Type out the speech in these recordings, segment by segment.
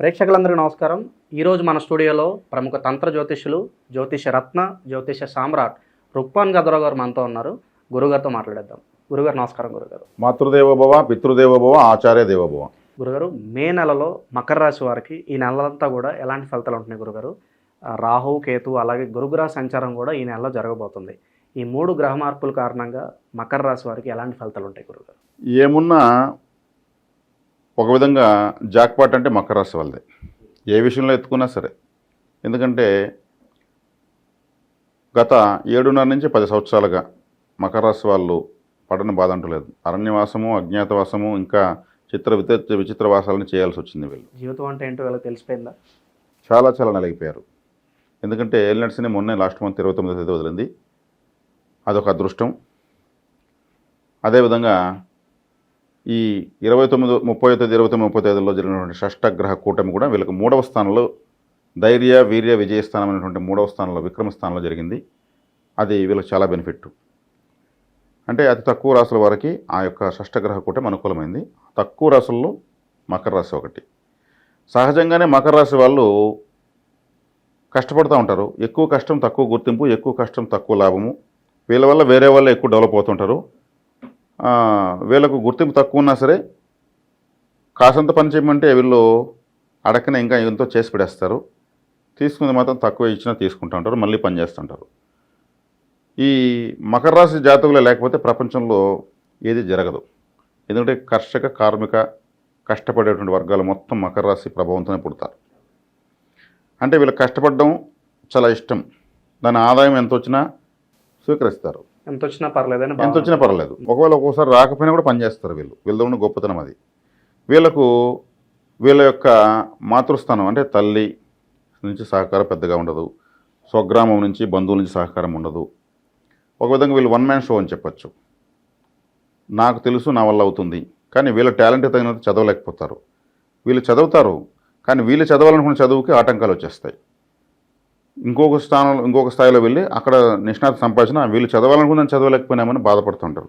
ప్రేక్షకులందరికీ నమస్కారం. ఈరోజు మన స్టూడియోలో ప్రముఖ తంత్ర జ్యోతిష్యులు జ్యోతిష రత్న జ్యోతిష సామ్రాట్ రుక్మాన్ గదరావు గారు మనతో ఉన్నారు. గురుగారితో మాట్లాడేద్దాం. గురుగారు నమస్కారం గురుగారు. మాతృదేవోభవ పితృదేవోభవ ఆచార్య దేవోభవ. గురుగారు మే నెలలో మకర రాశి వారికి ఈ నెలంతా కూడా ఎలాంటి ఫలితాలు ఉంటున్నాయి గురుగారు? రాహు కేతు అలాగే గురుగ్రహ సంచారం కూడా ఈ నెలలో జరగబోతుంది. ఈ మూడు గ్రహ మార్పుల కారణంగా మకర రాశి వారికి ఎలాంటి ఫలితాలు ఉంటాయి గురుగారు? ఏమున్నా ఒక విధంగా జాక్పాట్ అంటే మకర రాశి వాళ్ళదే. ఏ విషయంలో ఎత్తుకున్నా సరే. ఎందుకంటే గత ఏడున్నర నుంచి పది సంవత్సరాలుగా మకర రాశి వాళ్ళు పడని బాధ అంటూ లేదు. అరణ్యవాసము అజ్ఞాతవాసము ఇంకా చిత్ర విచిత్ర విచిత్ర వాసాలను చేయాల్సి వచ్చింది వీళ్ళు. జీవితం అంటే ఏంటో వీళ్ళకి తెలిసిపోయిందా? చాలా చాలా నలిగిపోయారు. ఎందుకంటే ఏలినట్స్ని మొన్నే లాస్ట్ మంత్ ఇరవై తొమ్మిదో తేదీ వదిలింది. అదొక అదృష్టం. అదేవిధంగా ఈ ఇరవై తొమ్మిది ముప్పై తేదీ ఇరవై తొమ్మిది ముప్పై తేదీలో జరిగినటువంటి షష్టగ్రహ కూటమి కూడా వీళ్ళకి మూడవ స్థానంలో ధైర్య వీర్య విజయ స్థానం అనేటువంటి మూడవ స్థానంలో విక్రమ స్థానంలో జరిగింది. అది వీళ్ళకి చాలా బెనిఫిట్ అంటే అతి తక్కువ రాసుల వారికి ఆ యొక్క షష్టగ్రహ కూటమి అనుకూలమైంది. తక్కువ రాసుల్లో మకర రాశి ఒకటి. సహజంగానే మకర రాశి వాళ్ళు కష్టపడుతూ ఉంటారు. ఎక్కువ కష్టం తక్కువ గుర్తింపు ఎక్కువ కష్టం తక్కువ లాభము. వీళ్ళ వల్ల వేరే వాళ్ళు ఎక్కువ డెవలప్ అవుతుంటారు. వీళ్ళకు గుర్తింపు తక్కువ ఉన్నా సరే కాసంత పని చేయమంటే వీళ్ళు అడక్కనే ఇంకా ఎంతో చేసి పెడేస్తారు. తీసుకుంది మాత్రం తక్కువ ఇచ్చినా తీసుకుంటూ ఉంటారు మళ్ళీ పని చేస్తుంటారు. ఈ మకర రాశి జాతకులే లేకపోతే ప్రపంచంలో ఏది జరగదు. ఎందుకంటే కర్షక కార్మిక కష్టపడేటువంటి వర్గాలు మొత్తం మకర రాశి ప్రభావంతోనే పుడతారు. అంటే వీళ్ళు కష్టపడడం చాలా ఇష్టం. దాని ఆదాయం ఎంత వచ్చినా స్వీకరిస్తారు. ఎంత వచ్చినా పర్లేదని ఎంత వచ్చినా పర్లేదు. ఒకవేళ ఒక్కోసారి రాకపోయినా కూడా పనిచేస్తారు వీళ్ళు. వీళ్ళ ఉన్న గొప్పతనం అది. వీళ్ళకు వీళ్ళ యొక్క మాతృస్థానం అంటే తల్లి నుంచి సహకారం పెద్దగా ఉండదు. స్వగ్రామం నుంచి బంధువుల నుంచి సహకారం ఉండదు. ఒక విధంగా వీళ్ళు వన్ మ్యాన్ షో అని చెప్పచ్చు. నాకు తెలుసు నా వల్ల అవుతుంది. కానీ వీళ్ళ టాలెంట్ తగినంత చదవలేకపోతారు. వీళ్ళు చదువుతారు. కానీ వీళ్ళు చదవాలనుకున్న చదువుకి ఆటంకాలు వచ్చేస్తాయి. ఇంకొక స్థానంలో ఇంకొక స్థాయిలో వెళ్ళి అక్కడ నిష్ణాత సంపాదించిన వీళ్ళు చదవాలనుకున్నాను చదవలేకపోయినామని బాధపడుతుంటారు.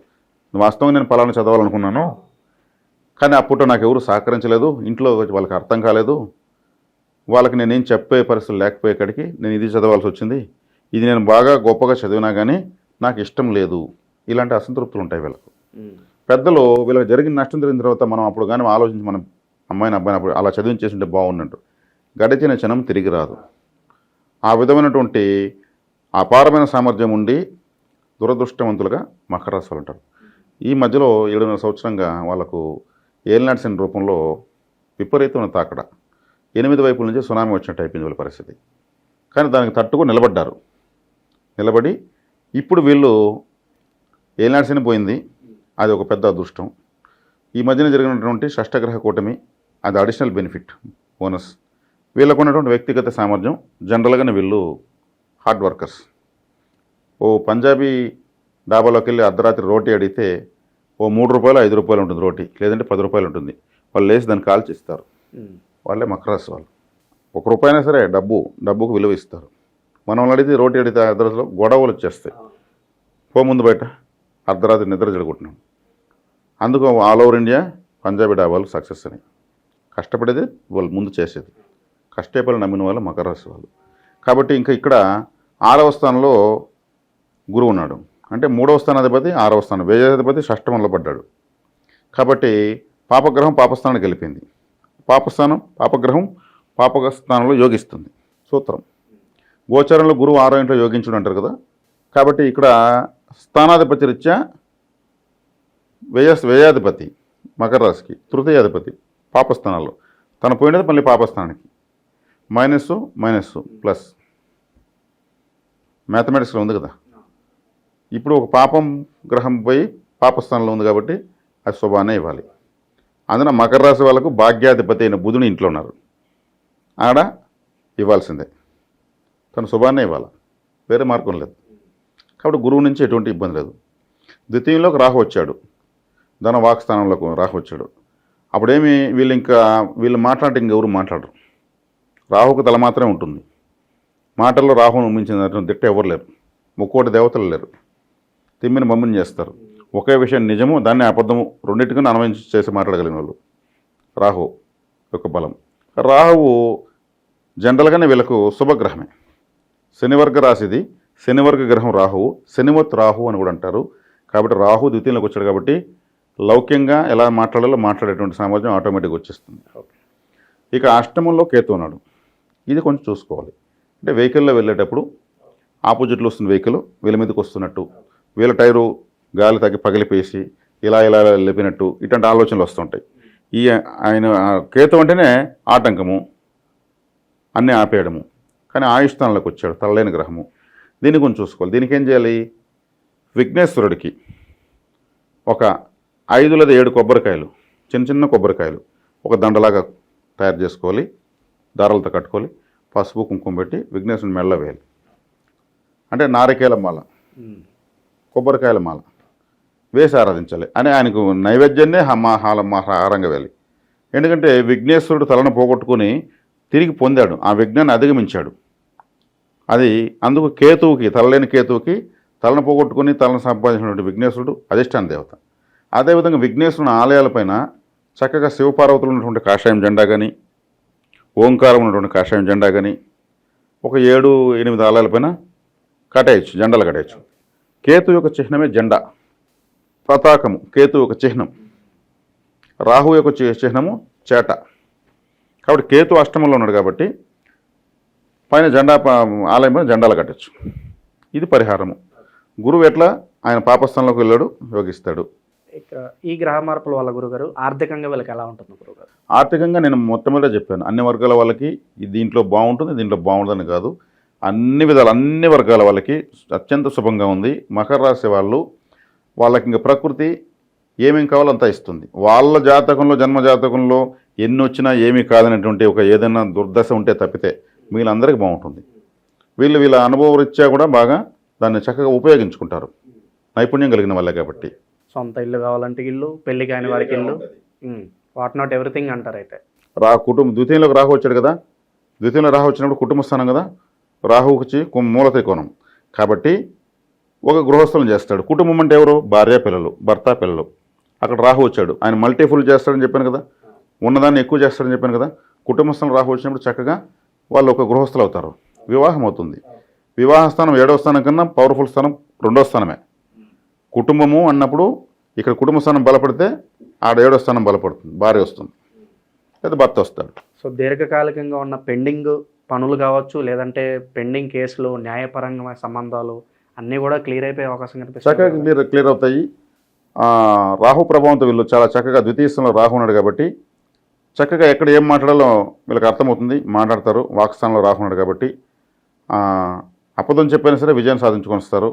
వాస్తవంగా నేను పలానా చదవాలనుకున్నాను కానీ అప్పుడు నాకు ఎవరు సహకరించలేదు ఇంట్లో వాళ్ళకి అర్థం కాలేదు. వాళ్ళకి నేనేం చెప్పే పరిస్థితులు లేకపోయేకాడికి నేను ఇది చదవాల్సి వచ్చింది ఇది నేను బాగా గొప్పగా చదివినా కానీ నాకు ఇష్టం లేదు. ఇలాంటి అసంతృప్తులు ఉంటాయి వీళ్ళకు. పెద్దలు వీళ్ళకి జరిగిన నష్టం జరిగిన తర్వాత మనం అప్పుడు కానీ ఆలోచించి మనం అమ్మాయిని అబ్బాయిని అప్పుడు అలా చదివించేసి ఉంటే బాగున్నట్టు గడిచిన క్షణం తిరిగి రాదు. ఆ విధమైనటువంటి అపారమైన సామర్థ్యం ఉండి దురదృష్టవంతులుగా మకర రాశి వాళ్ళు ఉంటారు. ఈ మధ్యలో ఏడున్నర సంవత్సరంగా వాళ్ళకు ఏలినాడ్సిన రూపంలో విపరీతమైన తాకడ. ఎనిమిది వైపుల నుంచి సునామీ వచ్చినట్టు అయిపోయింది వీళ్ళ పరిస్థితి. కానీ దానికి తట్టుకు నిలబడ్డారు. నిలబడి ఇప్పుడు వీళ్ళు ఏలినాడ్సిన పోయింది. అది ఒక పెద్ద అదృష్టం. ఈ మధ్యన జరిగినటువంటి షష్టగ్రహ కూటమి అది అడిషనల్ బెనిఫిట్ బోనస్ వీళ్ళకు ఉన్నటువంటి వ్యక్తిగత సామర్థ్యం జనరల్గానే వీళ్ళు హార్డ్ వర్కర్స్ ఓ పంజాబీ డాబాలోకి వెళ్ళి అర్ధరాత్రి రోటీ అడిగితే ఓ మూడు రూపాయలు ఐదు రూపాయలు ఉంటుంది రోటీ లేదంటే పది రూపాయలు ఉంటుంది. వాళ్ళు లేచి దాన్ని కాల్చి ఇస్తారు. వాళ్ళే మకరాస్ వాళ్ళు. ఒక రూపాయినా సరే డబ్బు డబ్బుకు విలువ ఇస్తారు. మనం అడిగితే రోటీ అడిగితే అర్ధరాత్రిలో గొడవలు వచ్చేస్తాయి. పో ముందు బయట అర్ధరాత్రి నిద్ర జరుగుతున్నాం. అందుకు ఆల్ ఓవర్ ఇండియా పంజాబీ డాబాలు సక్సెస్ అని. కష్టపడేది వాళ్ళు ముందు చేసేది. కష్టపడి నమ్మిన వాళ్ళు మకర రాశి వాళ్ళు. కాబట్టి ఇంకా ఇక్కడ ఆరవ స్థానంలో గురువు ఉన్నాడు. అంటే మూడవ స్థానాధిపతి ఆరవ స్థానం. వేజాధిపతి షష్టమంలో పడ్డాడు. కాబట్టి పాపగ్రహం పాపస్థానానికి వెళ్ళిపోయింది. పాపస్థానం పాపగ్రహం పాపస్థానంలో యోగిస్తుంది. సూత్రం. గోచరంలో గురువు ఆరో ఇంట్లో యోగించుడు అంటారు కదా. కాబట్టి ఇక్కడ స్థానాధిపతి రీత్యా వ్యయ వ్యయాధిపతి మకర రాశికి తృతీయాధిపతి పాపస్థానాల్లో. తను పోయినది మళ్ళీ పాపస్థానానికి. Minus minus plus. మ్యాథమెటిక్స్లో ఉంది కదా. ఇప్పుడు ఒక పాపం గ్రహం పోయి పాపస్థానంలో ఉంది కాబట్టి అది శుభానే ఇవ్వాలి. అందున మకర రాశి వాళ్ళకు భాగ్యాధిపతి అయిన బుధుని ఇంట్లో ఉన్నారు. ఆడ ఇవ్వాల్సిందే. తను శుభాన్నే ఇవ్వాలి? వేరే మార్గం లేదు. కాబట్టి గురువు నుంచి ఎటువంటి ఇబ్బంది లేదు. ద్వితీయంలోకి రాహు వచ్చాడు. ధన వాక్స్థానంలోకి రాహు వచ్చాడు. అప్పుడేమి వీళ్ళు ఇంకా వీళ్ళు మాట్లాడటం ఇంకెవరు మాట్లాడరు. రాహుకు తల మాత్రమే ఉంటుంది. మాటల్లో రాహును మించిన దిట్ట ఎవరు లేరు. ముక్కోటి దేవతలు లేరు. తిమ్మిని మమ్మిని చేస్తారు. ఒకే విషయం నిజము దాన్ని అబద్ధము రెండింటికన్నా అనుభవించి చేసి మాట్లాడగలిగిన వాళ్ళు. రాహు యొక్క బలం. రాహువు జనరల్గానే వీళ్ళకు శుభగ్రహమే. శనివర్గ రాశిది. శనివర్గ గ్రహం రాహువు. శనివత్ రాహు అని కూడా అంటారు. కాబట్టి రాహు ద్వితీయంలోకి వచ్చాడు కాబట్టి లౌక్యంగా ఎలా మాట్లాడాలో మాట్లాడేటువంటి సామర్థ్యం ఆటోమేటిక్గా వచ్చేస్తుంది. ఇక అష్టమంలో కేతు ఉన్నాడు. ఇది కొంచెం చూసుకోవాలి. అంటే వెహికల్లో వెళ్ళేటప్పుడు ఆపోజిట్లో వస్తున్న వెహికల్ వీళ్ళ మీదకి వస్తున్నట్టు వీళ్ళ టైరు గాలి తగ్గి పగిలిపేసి ఇలా ఇలా ఇలా లేపినట్టు ఇట్లాంటి ఆలోచనలు వస్తుంటాయి. ఈ ఆయన ఆ కేతు అంటేనే ఆటంకము అన్నీ ఆపేయడము. కానీ ఆయుష్టానంలోకి వచ్చాడు తలలేని గ్రహము. దీన్ని కొంచెం చూసుకోవాలి. దీనికి ఏం చేయాలి? విఘ్నేశ్వరుడికి ఒక ఐదు లేదా ఏడు కొబ్బరికాయలు చిన్న చిన్న కొబ్బరికాయలు ఒక దండలాగా తయారు చేసుకోవాలి. దారాలతో కట్టుకోవాలి. పసుపు కుంకుమ పెట్టి విఘ్నేశ్వరుని మెల్ల వేయాలి. అంటే నారికేల మాల. కొబ్బరికాయల మాల. వేసి ఆరాధించాలి. అని ఆయనకు నైవేద్యాన్నే హాల హారంగా వేయాలి. ఎందుకంటే విఘ్నేశ్వరుడు తలను పోగొట్టుకుని తిరిగి పొందాడు. ఆ విఘ్నాన్ని అధిగమించాడు. అది అందుకు కేతువుకి తలలేని కేతువుకి తలను పోగొట్టుకుని తలను సంపాదించినటువంటి విఘ్నేశ్వరుడు అధిష్టాన దేవత. అదేవిధంగా విఘ్నేశ్వరుని ఆలయాలపైన చక్కగా శివపార్వతులు ఉన్నటువంటి కాషాయం జెండా కానీ ఓంకారం ఉన్నటువంటి కాషాయం జెండా కానీ ఒక ఏడు ఎనిమిది ఆలయాల పైన కట్టేయచ్చు జెండాలు కట్టేయచ్చు. కేతు యొక్క చిహ్నమే జెండా. పతాకము కేతు యొక్క చిహ్నం. రాహు యొక్క చిహ్నము చేట. కాబట్టి కేతు అష్టమంలో ఉన్నాడు కాబట్టి పైన జెండా ఆలయం పైన జెండాలు కట్టచ్చు. ఇది పరిహారము. గురువు ఎట్లా? ఆయన పాపస్థానంలోకి వెళ్ళాడు యోగిస్తాడు. ఈ గ్రహ మార్పుల వల్ల గురుగారు ఆర్థికంగా వీళ్ళకి ఎలా ఉంటుంది గురుగారు? ఆర్థికంగా నేను మొట్టమొదట చెప్పాను. అన్ని వర్గాల వాళ్ళకి దీంట్లో బాగుంటుంది దీంట్లో బాగుంటుందని కాదు. అన్ని విధాలు అన్ని వర్గాల వాళ్ళకి అత్యంత శుభంగా ఉంది. మకర రాశి వాళ్ళు వాళ్ళకి ఇంకా ప్రకృతి ఏమేం కావాలో అంతా ఇస్తుంది. వాళ్ళ జాతకంలో జన్మ జాతకంలో ఎన్ని వచ్చినా ఏమీ కాదనేటువంటి ఒక ఏదైనా దుర్దశ ఉంటే తప్పితే వీళ్ళందరికీ బాగుంటుంది. వీళ్ళు వీళ్ళ అనుభవ రీత్యా కూడా బాగా దాన్ని చక్కగా ఉపయోగించుకుంటారు. నైపుణ్యం కలిగిన వాళ్ళే కాబట్టి. సొంత ఇల్లు కావాలంటే ఇల్లు పెళ్ళి కాని వారికి ఇల్లు. వాట్ నాట్ ఎవ్రీథింగ్ అంటారు అయితే. రా కుటుంబం ద్వితీయంలోకి రాహు వచ్చాడు కదా? ద్వితీయంలో రాహు వచ్చినప్పుడు కుటుంబ స్థానం కదా? రాహువుకి వచ్చి మూల త్రికోణం. కాబట్టి ఒక గృహస్థులను చేస్తాడు. కుటుంబం అంటే ఎవరు? భార్య పిల్లలు భర్త పిల్లలు. అక్కడ రాహు వచ్చాడు. ఆయన మల్టీఫుల్ చేస్తాడని చెప్పాను కదా? ఉన్నదాన్ని ఎక్కువ చేస్తాడని చెప్పాను కదా? కుటుంబ స్థానం రాహు వచ్చినప్పుడు చక్కగా వాళ్ళు ఒక గృహస్థులు అవుతారు. వివాహం అవుతుంది. వివాహ స్థానం ఏడవ స్థానం కన్నా పవర్ఫుల్ స్థానం రెండో స్థానమే. కుటుంబము అన్నప్పుడు ఇక్కడ కుటుంబ స్థానం బలపడితే ఆడ ఏడో స్థానం బలపడుతుంది భార్య వస్తుంది లేదా భర్త వస్తాడు. సో దీర్ఘకాలికంగా ఉన్న పెండింగ్ పనులు కావచ్చు లేదంటే పెండింగ్ కేసులు న్యాయపరంగా సంబంధాలు అన్నీ కూడా క్లియర్ అయిపోయే అవకాశం చక్కగా కనిపిస్తుంది క్లియర్ క్లియర్ అవుతాయి. రాహు ప్రభావంతో వీళ్ళు చాలా చక్కగా ద్వితీయ స్థానంలో రాహు ఉన్నాడు కాబట్టి చక్కగా ఎక్కడ ఏం మాట్లాడాలో వీళ్ళకి అర్థమవుతుంది. మాట్లాడతారు వాక్స్థానంలో రాహు ఉన్నాడు కాబట్టి అబద్ధం చెప్పైనా సరే విజయం సాధించుకొని వస్తారు.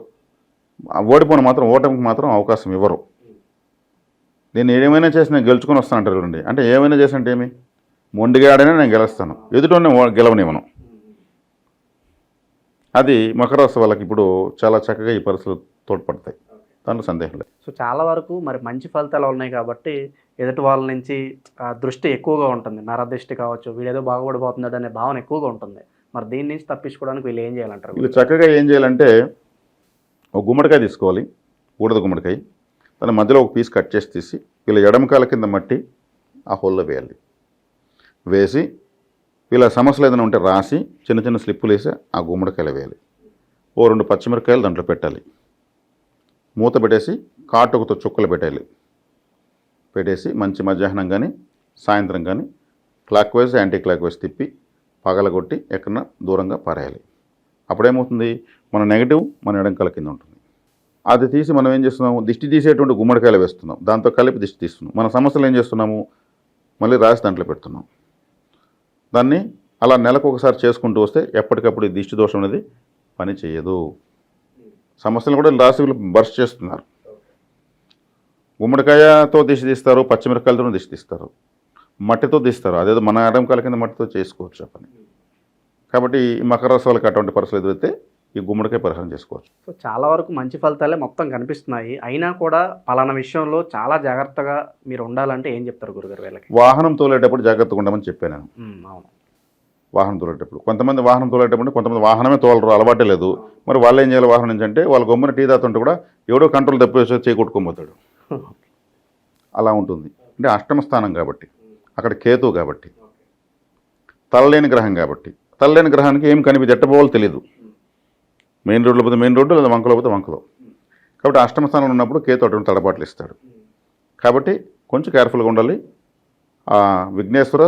ఓడిపోయిన మాత్రం ఓటమికి మాత్రం అవకాశం ఇవ్వరు. నేను ఏమైనా చేసి నేను గెలుచుకొని వస్తానంటారు చూడండి అంటే ఏమైనా చేసినట్టు ఏమి? మొండిగా ఆడైనా నేను గెలుస్తాను. ఎదుటోనే గెలవనివ్వను. అది మకర రాశి వాళ్ళకి ఇప్పుడు చాలా చక్కగా ఈ పరిస్థితులు తోడ్పడతాయి. దాంట్లో సందేహం లేదు. సో చాలా వరకు మరి మంచి ఫలితాలు ఉన్నాయి కాబట్టి ఎదుటి వాళ్ళ నుంచి ఆ, దృష్టి ఎక్కువగా ఉంటుంది. నరదృష్టి కావచ్చు వీడేదో బాగుపడిపోతున్నాడు అనే భావన ఎక్కువగా ఉంటుంది. మరి దీని నుంచి తప్పించుకోవడానికి వీళ్ళు ఏం చేయాలంటారు? వీళ్ళు చక్కగా ఏం చేయాలంటే ఒక గుమ్మడికాయ తీసుకోవాలి ఊడద గుమ్మడికాయ. దాని మధ్యలో ఒక పీస్ కట్ చేసి తీసి వీళ్ళ ఎడమకాల కింద మట్టి ఆ హోల్లో వేయాలి. వేసి వీళ్ళ సమస్యలు ఏదైనా ఉంటే రాసి చిన్న చిన్న స్లిప్పులు వేసి ఆ గుమ్మడికాయలు వేయాలి. ఓ రెండు పచ్చిమిరకాయలు దాంట్లో పెట్టాలి. మూత పెట్టేసి కాటుకతో చుక్కలు పెట్టాలి. పెట్టేసి మంచి మధ్యాహ్నం కానీ సాయంత్రం కానీ clockwise anticlockwise తిప్పి పగలగొట్టి ఎక్కడన్నా దూరంగా పారేయాలి. అప్పుడేమవుతుంది? మన నెగటివ్ మన ఎడంకల కింద ఉంటుంది. అది తీసి మనం ఏం చేస్తున్నాము? దిష్టి తీసేటువంటి గుమ్మడికాయలు వేస్తున్నాం. దాంతో కలిపి దిష్టి తీస్తున్నాం. మన సమస్యలు ఏం చేస్తున్నాము? మళ్ళీ రాసి దాంట్లో పెడుతున్నాం. దాన్ని అలా నెలకు ఒకసారి చేసుకుంటూ వస్తే ఎప్పటికప్పుడు ఈ దిష్టి దోషం అనేది పని చేయదు. సమస్యలు కూడా రాసి బర్స్ చేస్తున్నారు. గుమ్మడికాయతో దిష్టి తీస్తారు పచ్చిమిరకాయలతో దిష్టి తీస్తారు. మట్టితో తీస్తారు. అదేదో మన ఎడంకాల కింద మట్టితో చేసుకోవచ్చు ఆ పని. కాబట్టి మకర రాశి వాళ్ళకి అటువంటి పరిస్థితులు ఎదురైతే ఈ గుమ్మడికాయ పరిహారం చేసుకోవచ్చు. సో చాలా వరకు మంచి ఫలితాలే మొత్తం కనిపిస్తున్నాయి. అయినా కూడా పలానా విషయంలో చాలా జాగ్రత్తగా మీరు ఉండాలంటే ఏం చెప్తారు గురుగారు వీళ్ళకి? వాహనం తోలేటప్పుడు జాగ్రత్తగా ఉండమని చెప్పాను నేను. అవును. వాహనం తోలేటప్పుడు. కొంతమంది వాహనం తోలేటప్పుడు కొంతమంది వాహనమే తోలరు అలవాటే లేదు. మరి వాళ్ళు ఏం చేయాలి వాహనం నుంచి అంటే వాళ్ళ గమ్మున టీ తాతుంటే కూడా ఎవడో కంట్రోల్ తప్పేసి చేయి కొట్టుకోబోతాడు అలా ఉంటుంది. అంటే అష్టమ స్థానం కాబట్టి అక్కడ కేతు కాబట్టి తలలేని గ్రహం కాబట్టి. తలలేని గ్రహానికి ఏం కనిపి ఎట్టబోవాలో తెలియదు మెయిన్ రోడ్లో పోతే మెయిన్ రోడ్డు లేదా వంకలో పోతే వంకలో. కాబట్టి అష్టమ స్థానంలో ఉన్నప్పుడు కేతు అటువంటి తడబాట్లు ఇస్తాడు. కాబట్టి కొంచెం కేర్ఫుల్గా ఉండాలి. ఆ విఘ్నేశ్వర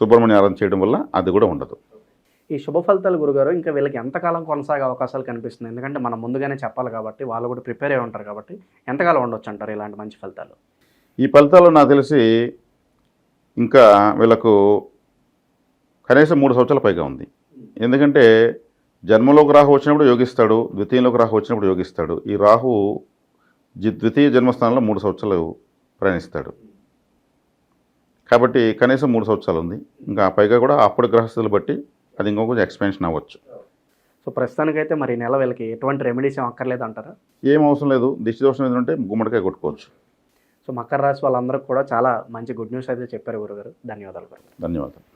సుబ్రహ్మణ్య ఆరాధన చేయడం వల్ల అది కూడా ఉండదు. ఈ శుభ ఫలితాలు గురుగారు ఇంకా వీళ్ళకి ఎంతకాలం కొనసాగే అవకాశాలు కనిపిస్తుంది ఎందుకంటే మనం ముందుగానే చెప్పాలి కాబట్టి వాళ్ళు కూడా ప్రిపేర్ అయి ఉంటారు కాబట్టి ఎంతకాలం ఉండొచ్చు అంటారు ఇలాంటి మంచి ఫలితాలు? ఈ ఫలితాలు నాకు తెలిసి ఇంకా వీళ్ళకు కనీసం మూడు సంవత్సరాల పైగా ఉంది. ఎందుకంటే జన్మలోకి రాహు వచ్చినప్పుడు యోగిస్తాడు ద్వితీయంలోకి రాహు వచ్చినప్పుడు యోగిస్తాడు. ఈ రాహు జి- ద్వితీయ జన్మస్థానంలో మూడు సంవత్సరాలు ప్రయాణిస్తాడు. కాబట్టి కనీసం మూడు సంవత్సరాలు ఉంది. ఇంకా పైగా కూడా అప్పుడు గ్రహస్థులు బట్టి అది ఇంకో కొంచెం ఎక్స్పెన్షన్ అవ్వచ్చు. సో ప్రస్తుతానికైతే మరి నెల వీళ్ళకి ఎటువంటి రెమెడీస్ ఏం అక్కర్లేదు అంటారా? ఏం అవసరం లేదు. దిష్టి దోషం ఏదంటే గుమ్మడికాయ కొట్టుకోవచ్చు. సో మకర రాశి వాళ్ళందరికీ కూడా చాలా మంచి గుడ్ న్యూస్ అయితే చెప్పారు గురుగారు. ధన్యవాదాలు ధన్యవాదాలు.